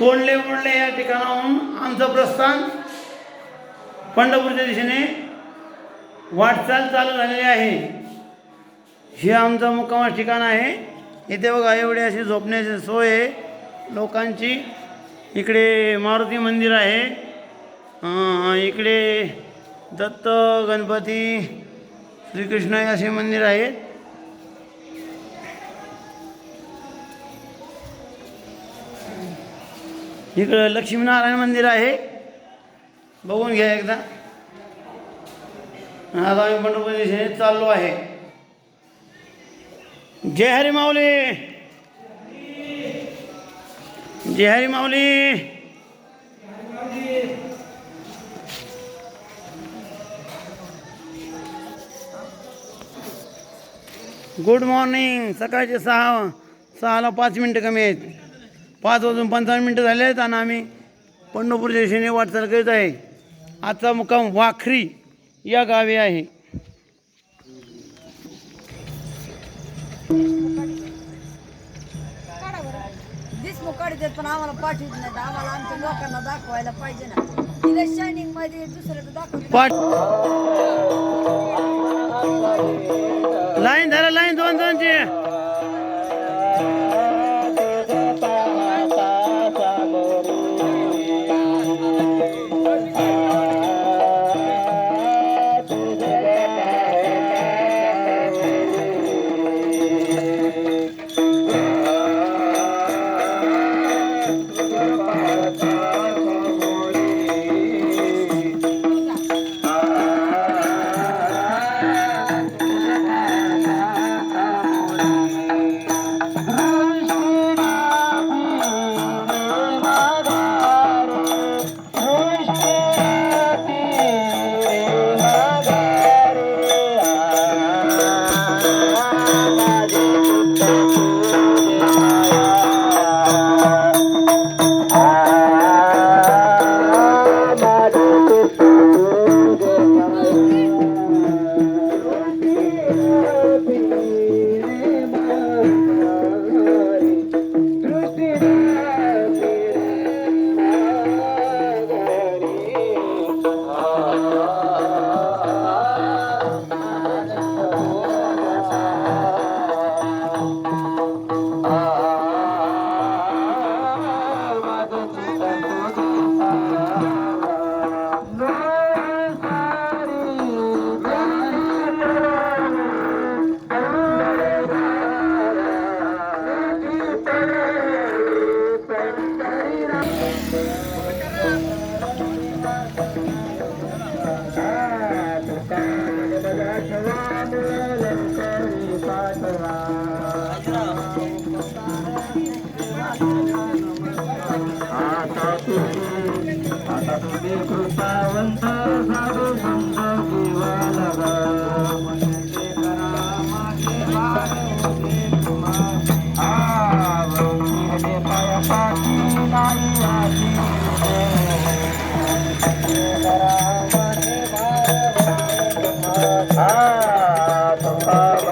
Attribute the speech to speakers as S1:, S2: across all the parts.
S1: तोंडले उडले या ठिकाणाहून आमचं प्रस्थान पंढरपूरच्या दिशेने वाटचाल चालू झालेली आहे. हे आमचं मुक्कामाचं ठिकाण आहे. इथे बघा एवढी अशी झोपण्याची सोय आहे. लोकांची इकडे मारुती मंदिर आहे. इकडे दत्त गणपती श्रीकृष्ण असे मंदिर आहेत. इकडं लक्ष्मीनारायण मंदिर आहे. बघून घ्या एकदा. आता आम्ही पंढरपूर दिशेने चाललो आहे. जय हरी माऊली. जय हरी माऊली. Good morning. सकाळचे सहा सहाला पाच मिनटं कमी आहेत. पाच वाजून पंचावन्न मिनटं झाले आहेत आणि आम्ही पंढरपूरच्या दिशेने वाटचाल करीत आहे. आजचा मुक्काम वाखरी या गावी आहे.
S2: पण आम्हाला पाठवत नाही आम्हाला आमच्या लोकांना दाखवायला पाहिजे ना. तिला शायनिंगमध्ये
S1: पाठ लाईन धरा लाईन दोन दोनची.
S3: आता तुम्ही आता तुम्ही कृपावंत साधू संत जीवा लगा पाया पाठी नाही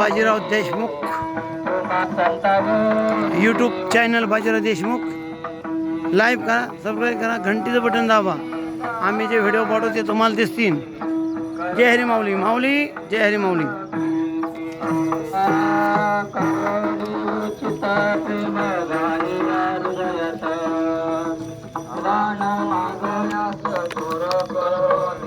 S1: Bajirao Deshmukh. YouTube channel Bajirao Deshmukh. Live करा सबस्क्राईब करा घंटीचं बटन दाबा. आम्ही जे व्हिडिओ पाठवते तुम्हाला दिसतील. जय हरी माऊली. माऊली जय हरी माऊली.